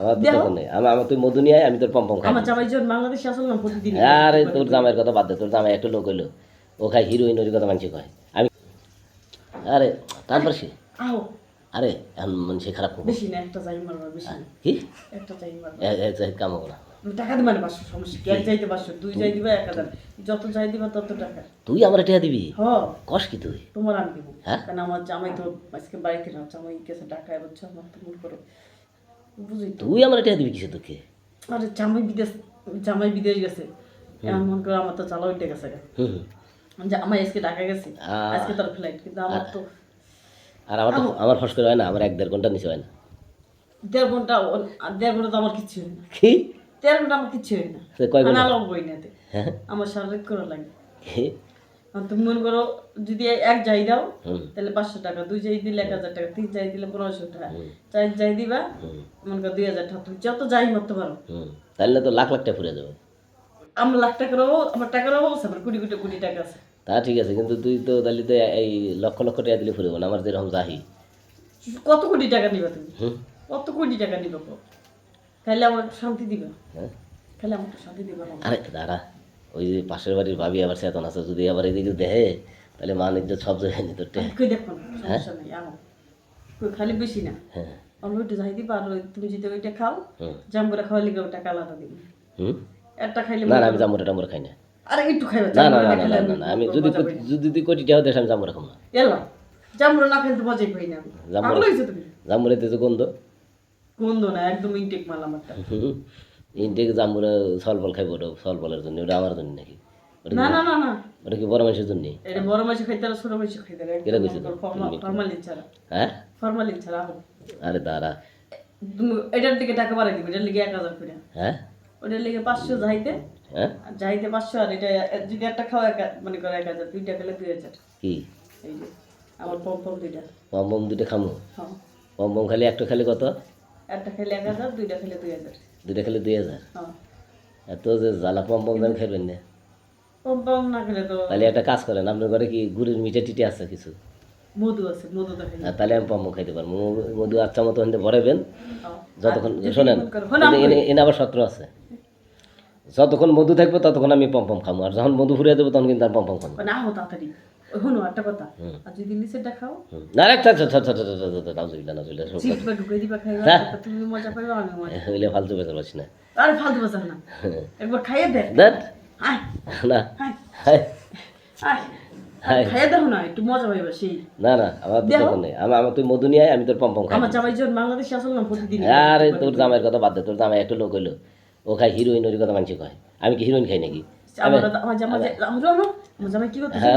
আমার তো তখন নেই। আমার আমার তুই মধু নিয়ে আমি তোর পম্পম খাই। আমার জামাই যখন বাংলাদেশে আসল না প্রতিদিন? আরে তোর জামাইয়ের কথা বাদ দে। তোর জামাই একটা লোক হইল। ও খাই হিরোইন ওর কথা মানুষ কয়। আমি আরে তারপর সে? আরে এখন মানুষ খারাপ করব বেশি না একটা চাই মারবা বেশি কি? একটা চাই মারবা। এ- এ- এ- কাম হব না। টাকা দিবা না পাঁচশো সমস্যা কি? এক চাইতে পাঁচশো দুই চাই দিবা এক হাজার। যত চাই দিবা তত টাকা। তুই আমার দিবি? হ। কস কি তুই? তোমার আমি দিব। হ্যাঁ? কারণ আমার জামাই তো আজকে বাড়িতে না জামাই গেছে টাকা এবছর আমার তো করো বুঝি তো তুই আমার টেয়া দিবি কিসে তোকে আরে জামাই বিদেশ জামাই বিদেশ গেছে। এমন মনে করো আমার তো চালা উঠে গেছে। হুম যে আমার আজকে ঢাকা গেছে আজকে তার ফ্লাইট কিন্তু আমার তো আর আমার তো আমার ফস করে হয় না আমার এক দেড় ঘণ্টা নিচে হয় না। দেড় ঘণ্টা আর দেড় ঘণ্টা তো আমার কিচ্ছু হয় না। কি? দেড় ঘণ্টা আমার কিচ্ছু হয় না। কয় ঘণ্টা? হ্যাঁ। আমার শারীরিক করা লাগে। তুমি মনে করো যদি এক যাই দাও তাহলে পাঁচশো টাকা দুই যাই দিলে এক হাজার টাকা তিন যাই দিলে পনেরোশো টাকা চার যাই দিবা মনে করো দুই হাজার টাকা তুমি যত যাই মারতে পারো। তাহলে তো লাখ লাখ টাকা ফুরে যাবে। আমার লাখ টাকারও আমার টাকারও অবস্থা আমার কোটি কোটি কোটি টাকা আছে। তা ঠিক আছে কিন্তু তুই তো তাহলে তো এই লক্ষ লক্ষ টাকা দিলে ফুরবো না আমার যেরকম যাহি কত কোটি টাকা নিবা তুমি? কত কোটি টাকা নিবা তাহলে আমার শান্তি দিবা। হ্যাঁ। তাহলে আমার শান্তি দিবা আরে দাঁড়া। ওই যে পাশের বাড়ির ভাবি আবার চেতন আছে যদি আবার এদিকে দেহে তাহলে মান ইজ্জত সব জায়গায় নিত কই খালি বেশি না। হ্যাঁ। অন্য একটু যাই দিবা আর তুমি যদি ওইটা খাও হুম। জাম করে খাওয়া লিগে ওই টাকা আলাদা দিবে। হুম? একটা খাইলে না আমি জামুরা টামুরা খাই না। আরে একটু খাইবা না না না না না আমি যদি যদি কোটি টাকা দেশ আমি জামুরা খাম না। এলা জামুরা না খেলে তো মজাই পাই না আমি। জামুরা- জামুরাতে তো গন্ধ। গন্ধ না একদম ইনটেক মাল আমারটা। ইনটেক জামুরা সলবল খাইব ওটা সলবলের জন্য ওটা আমার জন্য নাকি? না না না না। ওটা কি বড় জন্য? এটা বড় মাছ খাইতে আর ছোট মাছ খাইতে কইছে ফরমালিন ছাড়া। হ্যাঁ? ফরমালিন ছাড়া আরে দাঁড়া। এটার দিকে টাকা বাড়াই দিবে এটার লিগে এক হাজার করে হ্যাঁ? ওটার লিগে পাঁচশো যাইতে। হ্যাঁ? যাইতে পাঁচশো আর এটা যদি একটা খাও এক মানে করো এক হাজার দুইটা খেলে দুই হাজার। কি? এই যে আমার পম পম দুইটা। পম পম দুটো খামো? হ্যাঁ। পম পম খালি একটা খালি কত? একটা খেলে এক হাজার দুইটা খেলে দুই হাজার। দুটো খালি দুই হাজার? হ্যাঁ। এত যে জ্বালা পম পম দাম খাইবেন না। পম পম না খেলে তো তাহলে একটা কাজ করেন আপনার ঘরে কি গুড়ের মিঠে টিটে আছে কিছু? মধু আছে মধু তো আর তাহলে আমি পম খাইতে পারব। মধু- আচ্ছা মতো হিন্দে ভরাবেন হ্যাঁ। যতক্ষণ শোনেন মনে হ্যাঁ, এনে- আবার সত্র আছে। যতক্ষণ মধু থাকবে ততক্ষণ আমি পম পম খাব আর যখন মধু ফুরিয়ে দেবো তখন কিন্তু আর পম পম খাব না। হো তাড়াতাড়ি। হনো একটা কথা। আর যদি নিচেরটা খাও? না রে নাউজুবিল্লাহ নাউজুবিল্লাহ সব চিপ ঢুকে দিবা খাইবা হ্যাঁ। তুমি মজা পাইবা আমি মজা হইলে ফালতু বেচার পাচ্ছি না। আরে ফালতু বাজার না। একবার খাইয়ে দেখ। দেখ। আয়। না। আয়। হাই আয়। খাইয়ে দেখো না একটু মজা পাইবা সেই। না না আমার তো দেখো। নেই। আমার আমার তুই মধু নিয়ে আয়, আমি তোর পম পম খাই। আমার জামাই যখন বাংলাদেশে আসল না প্রতিদিন আরে তোর জামাইয়ের কথা বাদ দে তোর জামাই একটা লোক হইল। ও খাই হিরোইন ওর কথা মানছি কয়। আমি কি হিরোইন খাই নাকি? আমার হ্যাঁ